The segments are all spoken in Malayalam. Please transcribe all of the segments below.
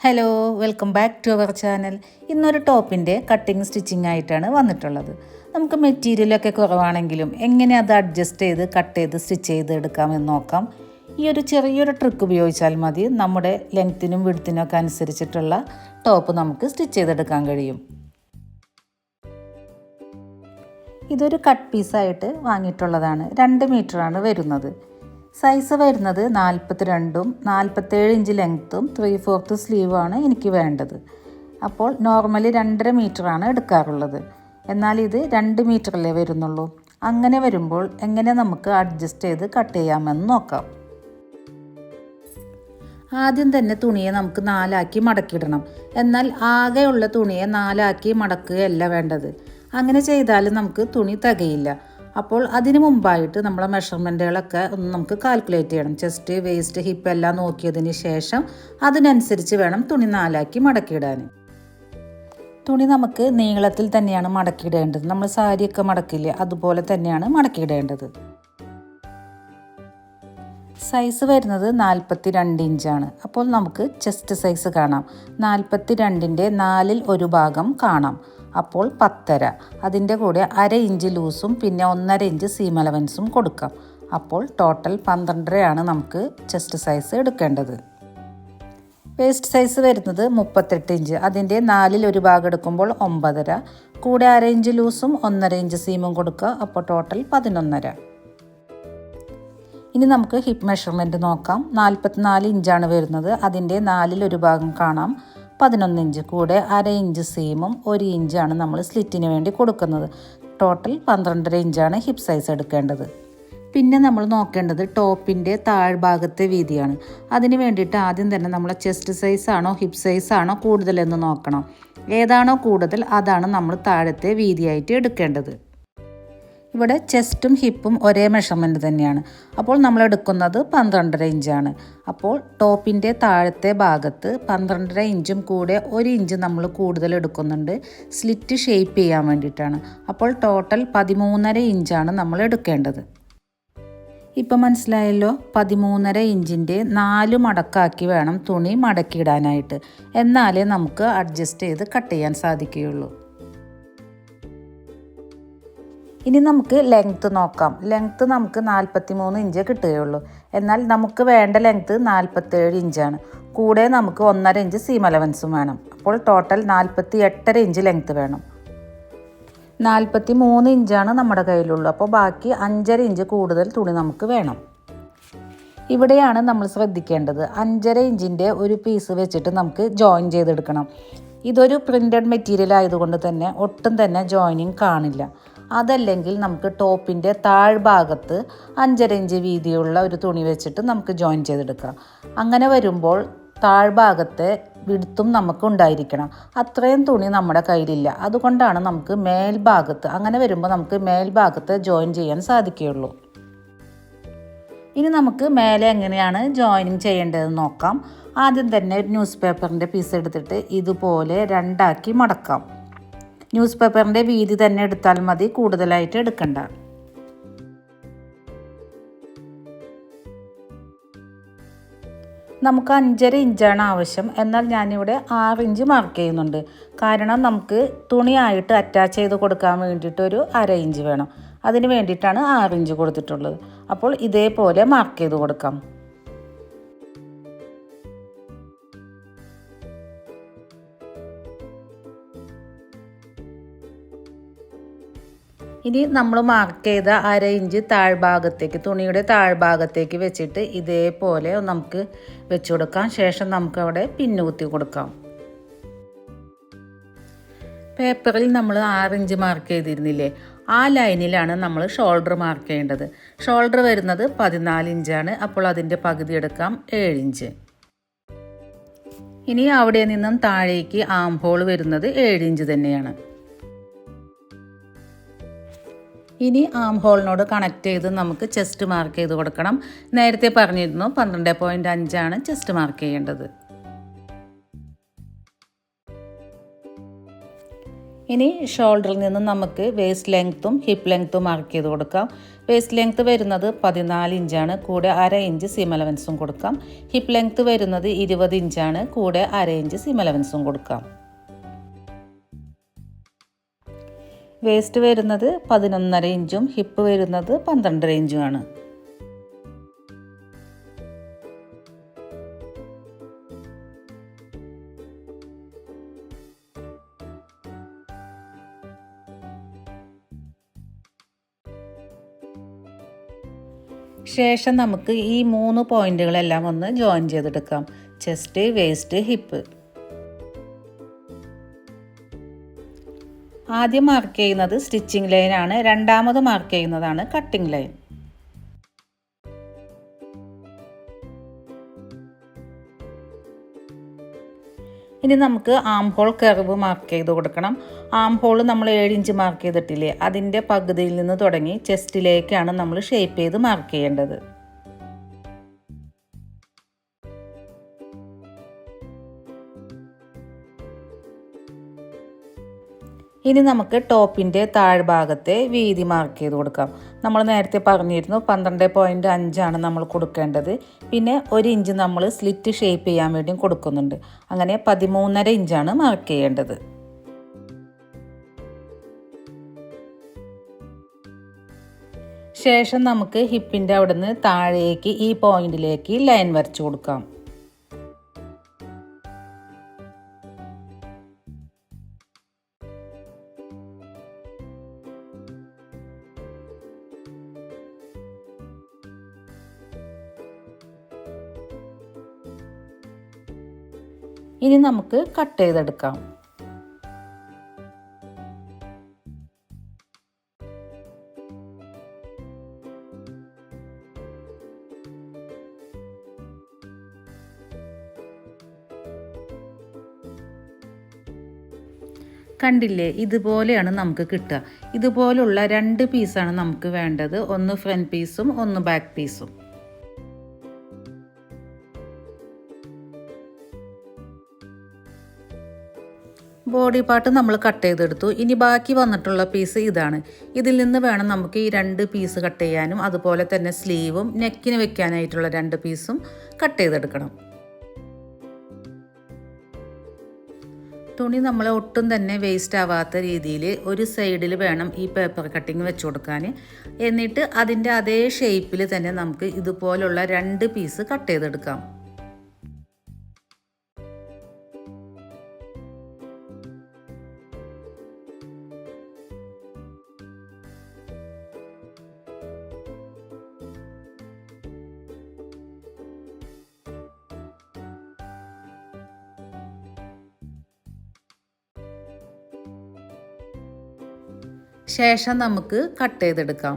Hello welcome back to our channel ഇന്നൊരു ടോപ്പിന്റെ കട്ടിങ് സ്റ്റിച്ചിങ് ആയിട്ടാണ് വന്നിട്ടുള്ളത്. നമുക്ക് മെറ്റീരിയലൊക്കെ കുറവാണെങ്കിലും എങ്ങനെ അത് അഡ്ജസ്റ്റ് ചെയ്ത് കട്ട് ചെയ്ത് സ്റ്റിച്ച് ചെയ്ത് എടുക്കാമെന്ന് നോക്കാം. ഈ ഒരു ചെറിയൊരു ട്രിക്ക് ഉപയോഗിച്ചാൽ മതി. നമ്മുടെ ലെങ്ത്തിനും വിടുത്തിനും ഒക്കെ അനുസരിച്ചിട്ടുള്ള ടോപ്പ് നമുക്ക് സ്റ്റിച്ച് ചെയ്തെടുക്കാൻ കഴിയും. ഇതൊരു കട്ട് പീസായിട്ട് വാങ്ങിയിട്ടുള്ളതാണ്. രണ്ട് മീറ്ററാണ് വരുന്നത്. സൈസ് വരുന്നത് നാൽപ്പത്തിരണ്ടും നാൽപ്പത്തേഴ് ഇഞ്ച് ലെങ്ത്തും ത്രീ ഫോർത്ത് സ്ലീവാണ് എനിക്ക് വേണ്ടത്. അപ്പോൾ നോർമലി രണ്ടര മീറ്ററാണ് എടുക്കാറുള്ളത്. എന്നാൽ ഇത് രണ്ട് മീറ്ററല്ലേ വരുന്നുള്ളൂ? അങ്ങനെ വരുമ്പോൾ എങ്ങനെ നമുക്ക് അഡ്ജസ്റ്റ് ചെയ്ത് കട്ട് ചെയ്യാമെന്ന് നോക്കാം. ആദ്യം തന്നെ തുണിയെ നമുക്ക് നാലാക്കി മടക്കിയിടണം. എന്നാൽ ആകെയുള്ള തുണിയെ നാലാക്കി മടക്കുകയല്ല വേണ്ടത്. അങ്ങനെ ചെയ്താൽ നമുക്ക് തുണി തികയില്ല. അപ്പോൾ അതിന് മുമ്പായിട്ട് നമ്മളെ മെഷർമെന്റുകളൊക്കെ ഒന്ന് നമുക്ക് കാൽക്കുലേറ്റ് ചെയ്യണം. ചെസ്റ്റ് വേസ്റ്റ് ഹിപ്പ് എല്ലാം നോക്കിയതിന് ശേഷം അതിനനുസരിച്ച് വേണം തുണി നാലാക്കി മടക്കിയിടാൻ. തുണി നമുക്ക് നീളത്തിൽ തന്നെയാണ് മടക്കിയിടേണ്ടത്. നമ്മൾ സാരിയൊക്കെ മടക്കില്ലേ അതുപോലെ തന്നെയാണ് മടക്കിയിടേണ്ടത്. സൈസ് വരുന്നത് നാൽപ്പത്തി രണ്ട് ഇഞ്ചാണ് അപ്പോൾ നമുക്ക് ചെസ്റ്റ് സൈസ് കാണാം. നാൽപ്പത്തി രണ്ടിന്റെ നാലിൽ ഒരു ഭാഗം കാണാം. അപ്പോൾ പത്തര. അതിന്റെ കൂടെ അര ഇഞ്ച് ലൂസും പിന്നെ ഒന്നര ഇഞ്ച് സീം അലവൻസും കൊടുക്കാം. അപ്പോൾ ടോട്ടൽ പന്ത്രണ്ടരയാണ് നമുക്ക് ചെസ്റ്റ് സൈസ് എടുക്കേണ്ടത്. വേസ്റ്റ് സൈസ് വരുന്നത് മുപ്പത്തെട്ട് ഇഞ്ച്. അതിന്റെ നാലിൽ ഒരു ഭാഗം എടുക്കുമ്പോൾ ഒമ്പതര. കൂടെ അര ഇഞ്ച് ലൂസും ഒന്നര ഇഞ്ച് സീമും കൊടുക്കുക. അപ്പോൾ ടോട്ടൽ പതിനൊന്നര. ഇനി നമുക്ക് ഹിപ്പ് മെഷർമെന്റ് നോക്കാം. നാൽപ്പത്തിനാല് ഇഞ്ചാണ് വരുന്നത്. അതിന്റെ നാലിൽ ഒരു ഭാഗം കാണാം. പതിനൊന്ന് ഇഞ്ച് കൂടെ അര ഇഞ്ച് സീമും ഒരു ഇഞ്ചാണ് നമ്മൾ സ്ലിറ്റിന് വേണ്ടി കൊടുക്കുന്നത്. ടോട്ടൽ പന്ത്രണ്ടര ഇഞ്ചാണ് ഹിപ്പ് സൈസ് എടുക്കേണ്ടത്. പിന്നെ നമ്മൾ നോക്കേണ്ടത് ടോപ്പിന്റെ താഴ്ഭാഗത്തെ വീതിയാണ്. അതിന് വേണ്ടിയിട്ട് ആദ്യം തന്നെ നമ്മൾ ചെസ്റ്റ് സൈസാണോ ഹിപ്പ് സൈസ് ആണോ കൂടുതലെന്ന് നോക്കണം. ഏതാണോ കൂടുതൽ അതാണ് നമ്മൾ താഴത്തെ വീതിയായിട്ട് എടുക്കേണ്ടത്. ഇവിടെ ചെസ്റ്റും ഹിപ്പും ഒരേ മെഷർമെന്റ് തന്നെയാണ്. അപ്പോൾ നമ്മൾ എടുക്കുന്നത് പന്ത്രണ്ടര ഇഞ്ചാണ് അപ്പോൾ ടോപ്പിന്റെ താഴത്തെ ഭാഗത്ത് പന്ത്രണ്ടര ഇഞ്ചും കൂടെ ഒരു ഇഞ്ച് നമ്മൾ കൂടുതൽ എടുക്കുന്നുണ്ട്. സ്ലിറ്റ് ഷേപ്പ് ചെയ്യാൻ വേണ്ടിയിട്ടാണ്. അപ്പോൾ ടോട്ടൽ പതിമൂന്നര ഇഞ്ചാണ് നമ്മൾ എടുക്കേണ്ടത്. ഇപ്പം മനസ്സിലായല്ലോ? പതിമൂന്നര ഇഞ്ചിന്റെ നാല് മടക്കാക്കി വേണം തുണി മടക്കിയിടാനായിട്ട്. എന്നാലേ നമുക്ക് അഡ്ജസ്റ്റ് ചെയ്ത് കട്ട് ചെയ്യാൻ സാധിക്കുകയുള്ളൂ. ഇനി നമുക്ക് ലെങ്ത്ത് നോക്കാം. ലെങ്ത്ത് നമുക്ക് നാൽപ്പത്തി മൂന്ന് ഇഞ്ച് കിട്ടുകയുള്ളൂ. എന്നാൽ നമുക്ക് വേണ്ട ലെങ്ത്ത് നാൽപ്പത്തേഴ് ഇഞ്ചാണ്. കൂടെ നമുക്ക് ഒന്നര ഇഞ്ച് സീം അലവൻസും വേണം. അപ്പോൾ ടോട്ടൽ നാൽപ്പത്തി എട്ടര ഇഞ്ച് ലെങ്ത്ത് വേണം. നാൽപ്പത്തി മൂന്ന് ഇഞ്ചാണ് നമ്മുടെ കയ്യിലുള്ളൂ. അപ്പോൾ ബാക്കി അഞ്ചര ഇഞ്ച് കൂടുതൽ തുണി നമുക്ക് വേണം. ഇവിടെയാണ് നമ്മൾ ശ്രദ്ധിക്കേണ്ടത്. അഞ്ചര ഇഞ്ചിന്റെ ഒരു പീസ് വെച്ചിട്ട് നമുക്ക് ജോയിൻ ചെയ്തെടുക്കണം. ഇതൊരു പ്രിന്റഡ് മെറ്റീരിയൽ ആയതുകൊണ്ട് തന്നെ ഒട്ടും തന്നെ ജോയിനിങ് കാണില്ല. അതല്ലെങ്കിൽ നമുക്ക് ടോപ്പിന്റെ താഴ്ഭാഗത്ത് അഞ്ചര ഇഞ്ച് വീതിയുള്ള ഒരു തുണി വെച്ചിട്ട് നമുക്ക് ജോയിൻ ചെയ്തെടുക്കാം. അങ്ങനെ വരുമ്പോൾ താഴ്ഭാഗത്തെ വിടുത്തും നമുക്ക് ഉണ്ടായിരിക്കണം. അത്രയും തുണി നമ്മുടെ കയ്യിലില്ല. അതുകൊണ്ടാണ് നമുക്ക് മേൽഭാഗത്ത് അങ്ങനെ വരുമ്പോൾ നമുക്ക് മേൽഭാഗത്ത് ജോയിൻ ചെയ്യാൻ സാധിക്കുകയുള്ളൂ. ഇനി നമുക്ക് മേലെ എങ്ങനെയാണ് ജോയിനിങ് ചെയ്യേണ്ടതെന്ന് നോക്കാം. ആദ്യം തന്നെ ന്യൂസ് പേപ്പറിന്റെ പീസ് എടുത്തിട്ട് ഇതുപോലെ രണ്ടാക്കി മടക്കാം. ന്യൂസ് പേപ്പറിന്റെ വീതി തന്നെ എടുത്താൽ മതി കൂടുതലായിട്ട് എടുക്കണ്ട. നമുക്ക് അഞ്ചര ഇഞ്ചാണ് ആവശ്യം. എന്നാൽ ഞാനിവിടെ ആറ് ഇഞ്ച് മാർക്ക് ചെയ്യുന്നുണ്ട്. കാരണം നമുക്ക് തുണിയായിട്ട് അറ്റാച്ച് ചെയ്ത് കൊടുക്കാൻ വേണ്ടിയിട്ട് ഒരു അര ഇഞ്ച് വേണം. അതിന് വേണ്ടിയിട്ടാണ് ആറ് ഇഞ്ച് കൊടുത്തിട്ടുള്ളത്. അപ്പോൾ ഇതേപോലെ മാർക്ക് ചെയ്ത് കൊടുക്കാം. ഇനി നമ്മൾ മാർക്ക് ചെയ്ത അര ഇഞ്ച് താഴ്ഭാഗത്തേക്ക് തുണിയുടെ താഴ്ഭാഗത്തേക്ക് വെച്ചിട്ട് ഇതേപോലെ നമുക്ക് വെച്ചു കൊടുക്കാം. ശേഷം നമുക്ക് അവിടെ പിന്നുകുത്തി കൊടുക്കാം. പേപ്പറിൽ നമ്മൾ ആറ് ഇഞ്ച് മാർക്ക് ചെയ്തിരുന്നില്ലേ ആ ലൈനിലാണ് നമ്മൾ ഷോൾഡർ മാർക്ക് ചെയ്യേണ്ടത്. ഷോൾഡർ വരുന്നത് പതിനാല് ഇഞ്ചാണ് അപ്പോൾ അതിന്റെ പകുതി എടുക്കാം ഏഴ് ഇഞ്ച് ഇനി അവിടെ നിന്നും താഴേക്ക് ആം ഹോൾ വരുന്നത് ഏഴ് ഇഞ്ച് തന്നെയാണ്. ഇനി ആം ഹോളിനോട് കണക്ട് ചെയ്ത് നമുക്ക് ചെസ്റ്റ് മാർക്ക് ചെയ്ത് കൊടുക്കണം. നേരത്തെ പറഞ്ഞിരുന്നു പന്ത്രണ്ട് പോയിന്റ് അഞ്ചാണ് ചെസ്റ്റ് മാർക്ക് ചെയ്യേണ്ടത്. ഇനി ഷോൾഡറിൽ നിന്ന് നമുക്ക് വേസ്റ്റ് ലെങ്ത്തും ഹിപ്പ് ലെങ്ത്തും മാർക്ക് ചെയ്ത് കൊടുക്കാം. വേസ്റ്റ് ലെങ്ത്ത് വരുന്നത് പതിനാല് ഇഞ്ചാണ് കൂടെ അര ഇഞ്ച് സീം അലവൻസും കൊടുക്കാം. ഹിപ്പ് ലെങ്ത്ത് വരുന്നത് ഇരുപത് ഇഞ്ചാണ് കൂടെ അര ഇഞ്ച് സീം അലവൻസും കൊടുക്കാം. വേസ്റ്റ് വരുന്നത് പതിനൊന്നര ഇഞ്ചും ഹിപ്പ് വരുന്നത് പന്ത്രണ്ടര ഇഞ്ചുമാണ്. ശേഷം നമുക്ക് ഈ മൂന്ന് പോയിന്റുകളെല്ലാം ഒന്ന് ജോയിൻ ചെയ്തെടുക്കാം. Chest waist hip. ആദ്യം മാർക്ക് ചെയ്യുന്നത് സ്റ്റിച്ചിങ് ലൈനാണ് രണ്ടാമത് മാർക്ക് ചെയ്യുന്നതാണ് കട്ടിംഗ് ലൈൻ ഇനി നമുക്ക് ആം ഹോൾ കർവ് മാർക്ക് ചെയ്ത് കൊടുക്കണം. ആം ഹോൾ നമ്മൾ ഇഞ്ച് മാർക്ക് ചെയ്തിട്ടില്ലേ? അതിന്റെ പകുതിയിൽ നിന്ന് തുടങ്ങി ചെസ്റ്റിലേക്കാണ് നമ്മൾ ഷേപ്പ് ചെയ്ത് മാർക്ക് ചെയ്യേണ്ടത്. ഇനി നമുക്ക് ടോപ്പിന്റെ താഴ്ഭാഗത്തെ വീതി മാർക്ക് ചെയ്ത് കൊടുക്കാം. നമ്മൾ നേരത്തെ പറഞ്ഞിരുന്നു പന്ത്രണ്ട് പോയിന്റ് അഞ്ചാണ് നമ്മൾ കൊടുക്കേണ്ടത്. പിന്നെ ഒരു ഇഞ്ച് നമ്മൾ സ്ലിറ്റ് ഷേപ്പ് ചെയ്യാൻ വേണ്ടിയും കൊടുക്കുന്നുണ്ട്. അങ്ങനെ പതിമൂന്നര ഇഞ്ചാണ് മാർക്ക് ചെയ്യേണ്ടത്. ശേഷം നമുക്ക് ഹിപ്പിന്റെ അവിടുന്ന് താഴേക്ക് ഈ പോയിന്റിലേക്ക് ലൈൻ വരച്ചു കൊടുക്കാം. ഇനി നമുക്ക് കട്ട് ചെയ്തെടുക്കാം. കണ്ടില്ലേ ഇതുപോലെയാണ് നമുക്ക് കിട്ടുക. ഇതുപോലുള്ള രണ്ട് പീസാണ് നമുക്ക് വേണ്ടത്. ഒന്ന് ഫ്രണ്ട് പീസും ഒന്ന് ബാക്ക് പീസും ബോഡി പാർട്ട് നമ്മൾ കട്ട് ചെയ്തെടുത്തു. ഇനി ബാക്കി വന്നിട്ടുള്ള പീസ് ഇതാണ്. ഇതിൽ നിന്ന് വേണം നമുക്ക് ഈ രണ്ട് പീസ് കട്ട് ചെയ്യാനും അതുപോലെ തന്നെ സ്ലീവും നെക്കിന് വെക്കാനായിട്ടുള്ള രണ്ട് പീസും കട്ട് ചെയ്തെടുക്കണം. തുണി നമ്മൾ ഒട്ടും തന്നെ വേസ്റ്റ് ആവാത്ത രീതിയിൽ ഒരു സൈഡിൽ വേണം ഈ പേപ്പർ കട്ടിങ് വെച്ച് കൊടുക്കാൻ. എന്നിട്ട് അതിന്റെ അതേ ഷേപ്പിൽ തന്നെ നമുക്ക് ഇതുപോലുള്ള രണ്ട് പീസ് കട്ട് ചെയ്തെടുക്കാം. ശേഷം നമുക്ക് കട്ട് ചെയ്തെടുക്കാം.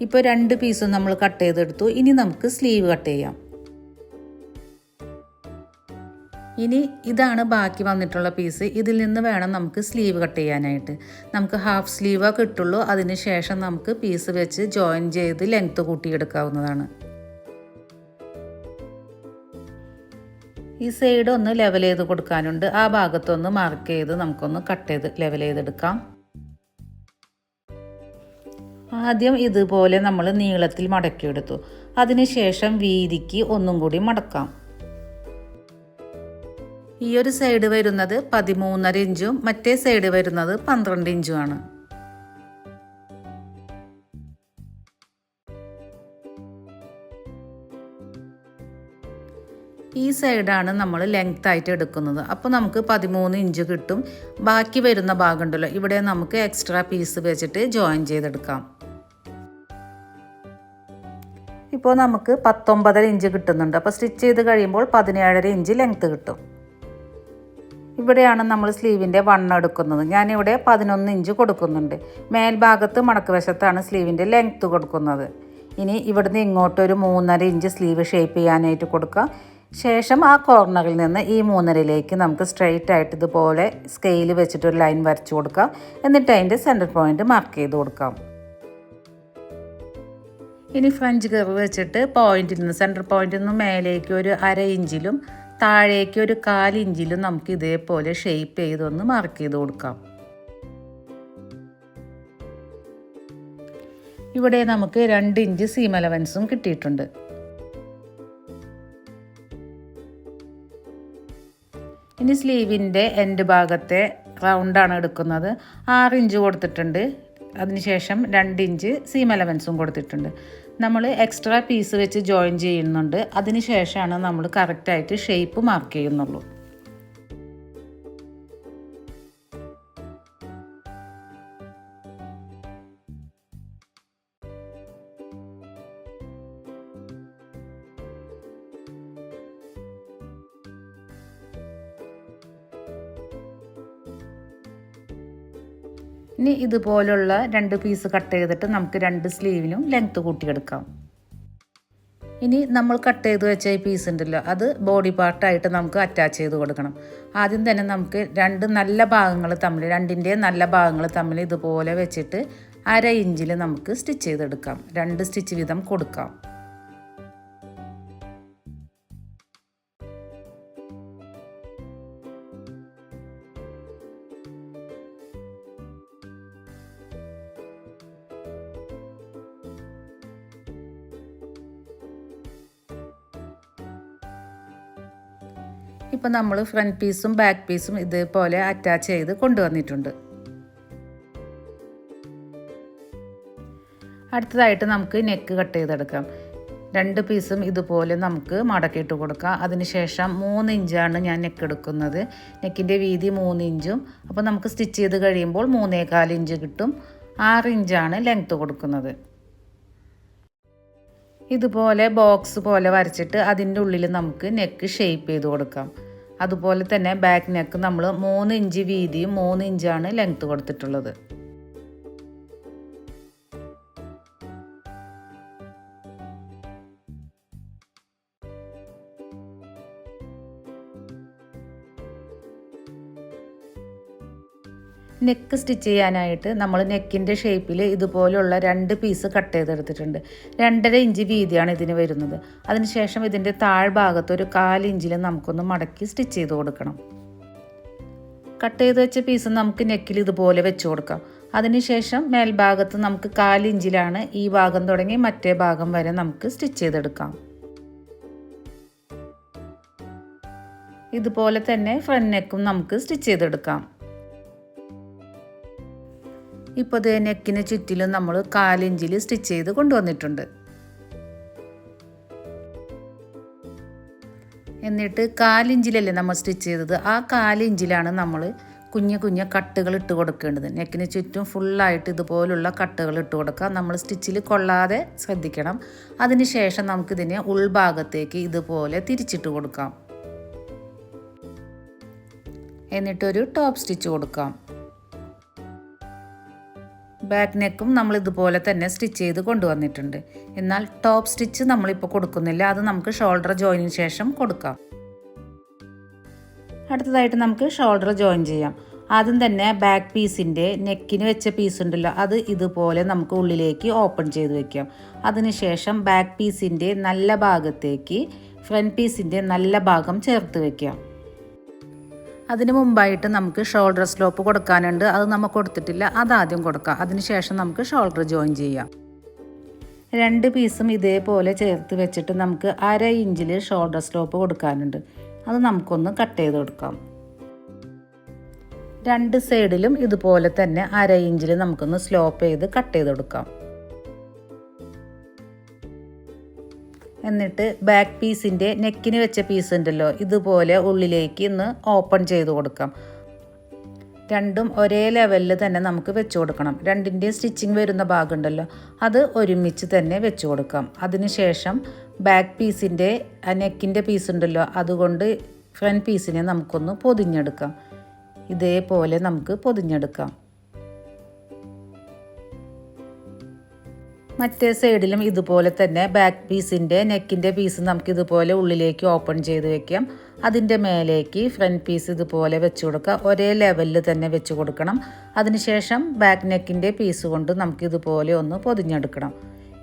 ഇപ്പോൾ രണ്ട് പീസും നമ്മൾ കട്ട് ചെയ്തെടുത്തു. ഇനി നമുക്ക് സ്ലീവ് കട്ട് ചെയ്യാം. ഇനി ഇതാണ് ബാക്കി വന്നിട്ടുള്ള പീസ്. ഇതിൽ നിന്ന് വേണം നമുക്ക് സ്ലീവ് കട്ട് ചെയ്യാനായിട്ട്. നമുക്ക് ഹാഫ് സ്ലീവ് കിട്ടുള്ളൂ. അതിന് ശേഷം നമുക്ക് പീസ് വെച്ച് ജോയിൻ ചെയ്ത് ലെങ്ത്ത് കൂട്ടിയെടുക്കാവുന്നതാണ്. ഈ സൈഡ് ഒന്ന് ലെവൽ ചെയ്ത് കൊടുക്കാനുണ്ട്. ആ ഭാഗത്തൊന്ന് മാർക്ക് ചെയ്ത് നമുക്കൊന്ന് കട്ട് ചെയ്ത് ലെവൽ ചെയ്തെടുക്കാം. ആദ്യം ഇതുപോലെ നമ്മൾ നീളത്തിൽ മടക്കിയെടുത്തു. അതിനുശേഷം വീതിക്ക് ഒന്നും കൂടി മടക്കാം. ഈ ഒരു സൈഡ് വരുന്നത് പതിമൂന്നര ഇഞ്ചും മറ്റേ സൈഡ് വരുന്നത് പന്ത്രണ്ട് ഇഞ്ചുമാണ് ഈ സൈഡാണ് നമ്മൾ ലെങ്ത് ആയിട്ട് എടുക്കുന്നത്. അപ്പോൾ നമുക്ക് പതിമൂന്ന് ഇഞ്ച് കിട്ടും. ബാക്കി വരുന്ന ഭാഗം ഉണ്ടല്ലോ ഇവിടെ നമുക്ക് എക്സ്ട്രാ പീസ് വെച്ചിട്ട് ജോയിൻ ചെയ്തെടുക്കാം. ഇപ്പോൾ നമുക്ക് പത്തൊമ്പതര ഇഞ്ച് കിട്ടുന്നുണ്ട്. അപ്പോൾ സ്റ്റിച്ച് ചെയ്ത് കഴിയുമ്പോൾ പതിനേഴര ഇഞ്ച് ലെങ്ത്ത് കിട്ടും. ഇവിടെയാണ് നമ്മൾ സ്ലീവിന്റെ വണ്ണം എടുക്കുന്നത്. ഞാനിവിടെ പതിനൊന്ന് ഇഞ്ച് കൊടുക്കുന്നുണ്ട്. മേൽഭാഗത്ത് മടക്ക് വശത്താണ് സ്ലീവിന്റെ ലെങ്ത്ത് കൊടുക്കുന്നത്. ഇനി ഇവിടുന്ന് ഇങ്ങോട്ടൊരു മൂന്നര ഇഞ്ച് സ്ലീവ് ഷേപ്പ് ചെയ്യാനായിട്ട് കൊടുക്കുക ശേഷം ആ കോർണറിൽ നിന്ന് ഈ മൂന്നരയിലേക്ക് നമുക്ക് സ്ട്രെയിറ്റ് ആയിട്ട് ഇതുപോലെ സ്കെയിൽ വെച്ചിട്ട് ഒരു ലൈൻ വരച്ചു കൊടുക്കാം. എന്നിട്ട് അതിന്റെ സെന്റർ പോയിന്റ് മാർക്ക് ചെയ്ത് കൊടുക്കാം. ഇനി ഫ്രഞ്ച് കർവ് വെച്ചിട്ട് പോയിന്റിൽ നിന്ന് സെന്റർ പോയിന്റിൽ നിന്ന് മേലേക്ക് ഒരു അര ഇഞ്ചിലും താഴേക്ക് ഒരു കാലിഞ്ചിലും നമുക്ക് ഇതേപോലെ ഷേപ്പ് ചെയ്തൊന്ന് മാർക്ക് ചെയ്ത് കൊടുക്കാം. ഇവിടെ നമുക്ക് രണ്ട് ഇഞ്ച് സീം അലവൻസും കിട്ടിയിട്ടുണ്ട്. ഇനി സ്ലീവിന്റെ എൻഡ് ഭാഗത്തെ റൗണ്ടാണ് എടുക്കുന്നത്. ആറ് ഇഞ്ച് കൊടുത്തിട്ടുണ്ട്. അതിനുശേഷം രണ്ട് ഇഞ്ച് സീം അലവൻസും കൊടുത്തിട്ടുണ്ട്. നമ്മൾ എക്സ്ട്രാ പീസ് വെച്ച് ജോയിൻ ചെയ്യുന്നുണ്ട്. അതിന് ശേഷമാണ് നമ്മൾ കറക്റ്റായിട്ട് ഷേപ്പ് മാർക്ക് ചെയ്യുന്നുള്ളൂ. ഇതുപോലുള്ള രണ്ട് പീസ് കട്ട് ചെയ്തിട്ട് നമുക്ക് രണ്ട് സ്ലീവിനും ലെങ്ത്ത് കൂട്ടിയെടുക്കാം. ഇനി നമ്മൾ കട്ട് ചെയ്ത് വെച്ച ഈ പീസ് ഉണ്ടല്ലോ അത് ബോഡി പാർട്ടായിട്ട് നമുക്ക് അറ്റാച്ച് ചെയ്ത് കൊടുക്കണം. ആദ്യം തന്നെ നമുക്ക് രണ്ട് നല്ല ഭാഗങ്ങൾ തമ്മിൽ രണ്ടിന്റെ നല്ല ഭാഗങ്ങൾ തമ്മിൽ ഇതുപോലെ വെച്ചിട്ട് അര ഇഞ്ചിൽ നമുക്ക് സ്റ്റിച്ച് ചെയ്തെടുക്കാം. രണ്ട് സ്റ്റിച്ച് വീതം കൊടുക്കാം. ഇപ്പം നമ്മൾ ഫ്രണ്ട് പീസും ബാക്ക് പീസും ഇതുപോലെ അറ്റാച്ച് ചെയ്ത് കൊണ്ടുവന്നിട്ടുണ്ട്. അടുത്തതായിട്ട് നമുക്ക് നെക്ക് കട്ട് ചെയ്തെടുക്കാം. രണ്ട് പീസും ഇതുപോലെ നമുക്ക് മടക്കിയിട്ട് കൊടുക്കാം. അതിനുശേഷം മൂന്ന് ഇഞ്ചാണ് ഞാൻ നെക്ക് എടുക്കുന്നത്. നെക്കിന്റെ വീതി മൂന്ന് ഇഞ്ചും. അപ്പോൾ നമുക്ക് സ്റ്റിച്ച് ചെയ്ത് കഴിയുമ്പോൾ മൂന്നേകാൽ ഇഞ്ച് കിട്ടും. ആറ് ഇഞ്ചാണ് ലെങ്ത്ത് കൊടുക്കുന്നത്. ഇതുപോലെ ബോക്സ് പോലെ വരച്ചിട്ട് അതിന്റെ ഉള്ളിൽ നമുക്ക് നെക്ക് ഷേപ്പ് ചെയ്ത് കൊടുക്കാം. അതുപോലെ തന്നെ ബാക്ക് നെക്ക് നമ്മൾ മൂന്ന് ഇഞ്ച് വീതിയും മൂന്ന് ഇഞ്ചാണ് ലെങ്ത്ത് കൊടുത്തിട്ടുള്ളത്. നെക്ക് സ്റ്റിച്ച് ചെയ്യാനായിട്ട് നമ്മൾ നെക്കിന്റെ ഷേപ്പിൽ ഇതുപോലെയുള്ള രണ്ട് പീസ് കട്ട് ചെയ്തെടുത്തിട്ടുണ്ട്. രണ്ടര ഇഞ്ച് വീതിയാണ് ഇതിന് വരുന്നത്. അതിനുശേഷം ഇതിന്റെ താഴ്ഭാഗത്ത് ഒരു കാലിഞ്ചിൽ നമുക്കൊന്ന് മടക്കി സ്റ്റിച്ച് ചെയ്ത് കൊടുക്കണം. കട്ട് ചെയ്ത് വെച്ച പീസ് നമുക്ക് നെക്കിൽ ഇതുപോലെ വെച്ച് കൊടുക്കാം. അതിനുശേഷം മേൽഭാഗത്ത് നമുക്ക് കാലിഞ്ചിലാണ് ഈ ഭാഗം തുടങ്ങി മറ്റേ ഭാഗം വരെ നമുക്ക് സ്റ്റിച്ച് ചെയ്തെടുക്കാം. ഇതുപോലെ തന്നെ ഫ്രണ്ട് നെക്കും നമുക്ക് സ്റ്റിച്ച് ചെയ്തെടുക്കാം. ഇപ്പോൾ ഇത് നെക്കിന് ചുറ്റിലും നമ്മൾ കാലിഞ്ചിൽ സ്റ്റിച്ച് ചെയ്ത് കൊണ്ടുവന്നിട്ടുണ്ട്. എന്നിട്ട് കാലിഞ്ചിലല്ലേ നമ്മൾ സ്റ്റിച്ച് ചെയ്തത്? ആ കാലിഞ്ചിലാണ് നമ്മൾ കുഞ്ഞു കുഞ്ഞു കട്ടുകൾ ഇട്ട് കൊടുക്കേണ്ടത്. നെക്കിന് ചുറ്റും ഫുള്ളായിട്ട് ഇതുപോലുള്ള കട്ടുകൾ ഇട്ട് കൊടുക്കുക. നമ്മൾ സ്റ്റിച്ചിൽ കൊള്ളാതെ ശ്രദ്ധിക്കണം. അതിനുശേഷം നമുക്കിതിനെ ഉൾഭാഗത്തേക്ക് ഇതുപോലെ തിരിച്ചിട്ട് കൊടുക്കാം. എന്നിട്ടൊരു ടോപ്പ് സ്റ്റിച്ച് കൊടുക്കാം. ബാക്ക് നെക്കും നമ്മൾ ഇതുപോലെ തന്നെ സ്റ്റിച്ച് ചെയ്ത് കൊണ്ടുവന്നിട്ടുണ്ട്. എന്നാൽ ടോപ്പ് സ്റ്റിച്ച് നമ്മളിപ്പോൾ കൊടുക്കുന്നില്ല. അത് നമുക്ക് ഷോൾഡർ ജോയിനിന് ശേഷം കൊടുക്കാം. അടുത്തതായിട്ട് നമുക്ക് ഷോൾഡർ ജോയിൻ ചെയ്യാം. ആദ്യം തന്നെ ബാക്ക് പീസിന്റെ നെക്കിന് വെച്ച പീസ് ഉണ്ടല്ലോ അത് ഇതുപോലെ നമുക്ക് ഉള്ളിലേക്ക് ഓപ്പൺ ചെയ്ത് വെക്കാം. അതിനുശേഷം ബാക്ക് പീസിന്റെ നല്ല ഭാഗത്തേക്ക് ഫ്രണ്ട് പീസിന്റെ നല്ല ഭാഗം ചേർത്ത് വെക്കാം. അതിന് മുമ്പായിട്ട് നമുക്ക് ഷോൾഡർ സ്ലോപ്പ് കൊടുക്കാനുണ്ട്. അത് നമ്മൾ കൊടുത്തിട്ടില്ല. അതാദ്യം കൊടുക്കാം. അതിനുശേഷം നമുക്ക് ഷോൾഡർ ജോയിൻ ചെയ്യാം. രണ്ട് പീസും ഇതേപോലെ ചേർത്ത് വെച്ചിട്ട് നമുക്ക് അര ഇഞ്ചിൽ ഷോൾഡർ സ്ലോപ്പ് കൊടുക്കാനുണ്ട്. അത് നമുക്കൊന്ന് കട്ട് ചെയ്ത് കൊടുക്കാം. രണ്ട് സൈഡിലും ഇതുപോലെ തന്നെ അര ഇഞ്ചിൽ നമുക്കൊന്ന് സ്ലോപ്പ് ചെയ്ത് കട്ട് ചെയ്ത് കൊടുക്കാം. എന്നിട്ട് ബാക്ക് പീസിന്റെ നെക്കിന് വെച്ച പീസ് ഉണ്ടല്ലോ ഇതുപോലെ ഉള്ളിലേക്ക് ഇന്ന് ഓപ്പൺ ചെയ്ത് കൊടുക്കാം. രണ്ടും ഒരേ ലെവലിൽ തന്നെ നമുക്ക് വെച്ച് കൊടുക്കണം. രണ്ടിന്റെ സ്റ്റിച്ചിങ് വരുന്ന ഭാഗമുണ്ടല്ലോ അത് ഒരുമിച്ച് തന്നെ വെച്ച് കൊടുക്കാം. അതിനുശേഷം ബാക്ക് പീസിന്റെ നെക്കിന്റെ പീസ് ഉണ്ടല്ലോ അതുകൊണ്ട് ഫ്രണ്ട് പീസിനെ നമുക്കൊന്ന് പൊതിഞ്ഞെടുക്കാം. ഇതേപോലെ നമുക്ക് പൊതിഞ്ഞെടുക്കാം. മറ്റേ സൈഡിലും ഇതുപോലെ തന്നെ ബാക്ക് പീസിന്റെ നെക്കിന്റെ പീസ് നമുക്ക് ഇതുപോലെ ഉള്ളിലേക്ക് ഓപ്പൺ ചെയ്ത് വെക്കാം. അതിന്റെ മേലേക്ക് ഫ്രണ്ട് പീസ് ഇതുപോലെ വെച്ച് കൊടുക്കുക. ഒരേ ലെവലിൽ തന്നെ വെച്ച് കൊടുക്കണം. അതിനുശേഷം ബാക്ക് നെക്കിന്റെ പീസ് കൊണ്ട് നമുക്ക് ഇതുപോലെ ഒന്ന് പൊതിഞ്ഞെടുക്കണം.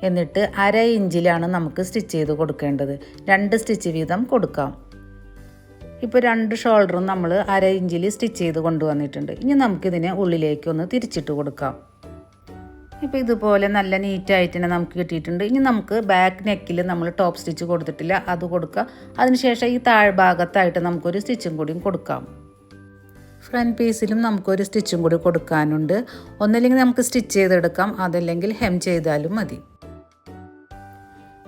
എന്നിട്ട് അര ഇഞ്ചിലാണ് നമുക്ക് സ്റ്റിച്ച് ചെയ്ത് കൊടുക്കേണ്ടത്. രണ്ട് സ്റ്റിച്ച് വീതം കൊടുക്കാം. ഇപ്പോൾ രണ്ട് ഷോൾഡറും നമ്മൾ അര ഇഞ്ചിൽ സ്റ്റിച്ച് ചെയ്ത് കൊണ്ടുവന്നിട്ടുണ്ട്. ഇനി നമുക്കിതിനെ ഉള്ളിലേക്കൊന്ന് തിരിച്ചിട്ട് കൊടുക്കാം. ഇപ്പോൾ ഇതുപോലെ നല്ല നീറ്റായിട്ട് തന്നെ നമുക്ക് കിട്ടിയിട്ടുണ്ട്. ഇനി നമുക്ക് ബാക്ക് നെക്കിൽ നമ്മൾ ടോപ്പ് സ്റ്റിച്ച് കൊടുത്തിട്ടില്ല. അത് കൊടുക്കുക അതിനുശേഷം ഈ താഴ്ഭാഗത്തായിട്ട് നമുക്കൊരു സ്റ്റിച്ചും കൂടിയും കൊടുക്കാം. ഫ്രണ്ട് പീസിലും നമുക്കൊരു സ്റ്റിച്ചും കൂടി കൊടുക്കാനുണ്ട്. ഒന്നില്ലെങ്കിൽ നമുക്ക് സ്റ്റിച്ച് ചെയ്തെടുക്കാം. അതല്ലെങ്കിൽ ഹെം ചെയ്താലും മതി.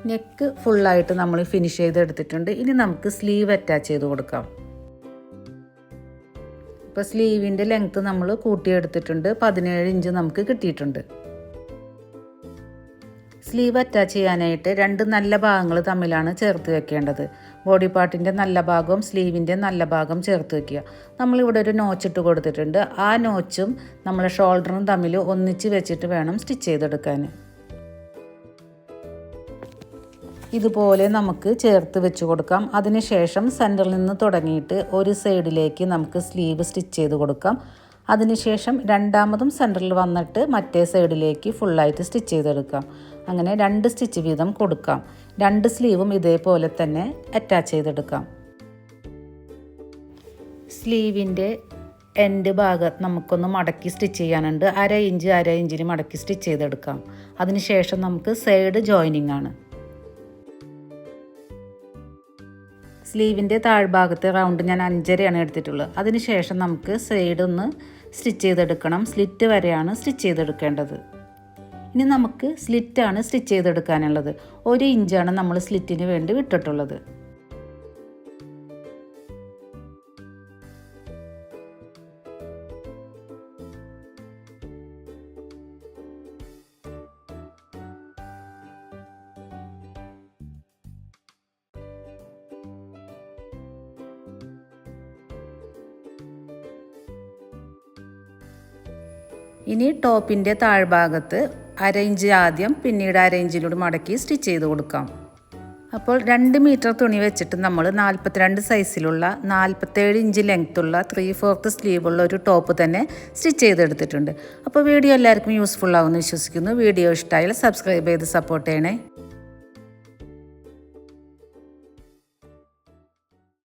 നെക്ക് ഫുള്ളായിട്ട് നമ്മൾ ഫിനിഷ് ചെയ്തെടുത്തിട്ടുണ്ട്. ഇനി നമുക്ക് സ്ലീവ് അറ്റാച്ച് ചെയ്ത് കൊടുക്കാം. ഇപ്പോൾ സ്ലീവിന്റെ ലെങ്ത്ത് നമ്മൾ കൂട്ടിയെടുത്തിട്ടുണ്ട്. പതിനേഴ് ഇഞ്ച് നമുക്ക് കിട്ടിയിട്ടുണ്ട്. സ്ലീവ് അറ്റാച്ച് ചെയ്യാനായിട്ട് രണ്ട് നല്ല ഭാഗങ്ങൾ തമ്മിലാണ് ചേർത്ത് വെക്കേണ്ടത്. ബോഡി പാർട്ടിന്റെ നല്ല ഭാഗവും സ്ലീവിന്റെ നല്ല ഭാഗം ചേർത്ത് വെക്കുക. നമ്മളിവിടെ ഒരു നോച്ച് ഇട്ട് കൊടുത്തിട്ടുണ്ട്. ആ നോച്ചും നമ്മളെ ഷോൾഡറും തമ്മിൽ ഒന്നിച്ച് വെച്ചിട്ട് വേണം സ്റ്റിച്ച് ചെയ്തെടുക്കാൻ. ഇതുപോലെ നമുക്ക് ചേർത്ത് വെച്ച് കൊടുക്കാം. അതിനുശേഷം സെന്ററിൽ നിന്ന് തുടങ്ങിയിട്ട് ഒരു സൈഡിലേക്ക് നമുക്ക് സ്ലീവ് സ്റ്റിച്ച് ചെയ്ത് കൊടുക്കാം. അതിനുശേഷം രണ്ടാമതും സെന്ററിൽ വന്നിട്ട് മറ്റേ സൈഡിലേക്ക് ഫുള്ളായിട്ട് സ്റ്റിച്ച് ചെയ്തെടുക്കാം. അങ്ങനെ രണ്ട് സ്റ്റിച്ച് വീതം കൊടുക്കാം. രണ്ട് സ്ലീവും ഇതേപോലെ തന്നെ അറ്റാച്ച് ചെയ്തെടുക്കാം. സ്ലീവിന്റെ എൻഡ് ഭാഗത്ത് നമുക്കൊന്ന് മടക്കി സ്റ്റിച്ച് ചെയ്യാനുണ്ട്. അര ഇഞ്ച് അര ഇഞ്ചിന് മടക്കി സ്റ്റിച്ച് ചെയ്തെടുക്കാം. അതിനുശേഷം നമുക്ക് സൈഡ് ജോയിനിങ് ആണ്. സ്ലീവിന്റെ താഴ്ഭാഗത്തെ റൗണ്ട് ഞാൻ അഞ്ചരയാണ് എടുത്തിട്ടുള്ളത്. അതിനുശേഷം നമുക്ക് സൈഡ് ഒന്ന് സ്റ്റിച്ച് ചെയ്തെടുക്കണം. സ്ലിറ്റ് വരെയാണ് സ്റ്റിച്ച് ചെയ്തെടുക്കേണ്ടത്. ഇനി നമുക്ക് സ്ലിറ്റാണ് സ്റ്റിച്ച് ചെയ്തെടുക്കാനുള്ളത്. ഒരു ഇഞ്ചാണ് നമ്മൾ സ്ലിറ്റിന് വേണ്ടി വിട്ടിട്ടുള്ളത്. ഇനി ടോപ്പിന്റെ താഴ്ഭാഗത്ത് അര ഇഞ്ച് ആദ്യം പിന്നീട് അര ഇഞ്ചിലൂടെ മടക്കി സ്റ്റിച്ച് ചെയ്ത് കൊടുക്കാം. അപ്പോൾ രണ്ട് മീറ്റർ തുണി വെച്ചിട്ട് നമ്മൾ നാൽപ്പത്തിരണ്ട് സൈസിലുള്ള നാൽപ്പത്തേഴ് ഇഞ്ച് ലെങ്ത്തുള്ള ത്രീ ഫോർത്ത് സ്ലീവുള്ള ഒരു ടോപ്പ് തന്നെ സ്റ്റിച്ച് ചെയ്തെടുത്തിട്ടുണ്ട്. അപ്പോൾ വീഡിയോ എല്ലാവർക്കും യൂസ്ഫുൾ ആവുമെന്ന് വിശ്വസിക്കുന്നു. വീഡിയോ ഇഷ്ടമായാൽ സബ്സ്ക്രൈബ് ചെയ്ത് സപ്പോർട്ട് ചെയ്യണേ.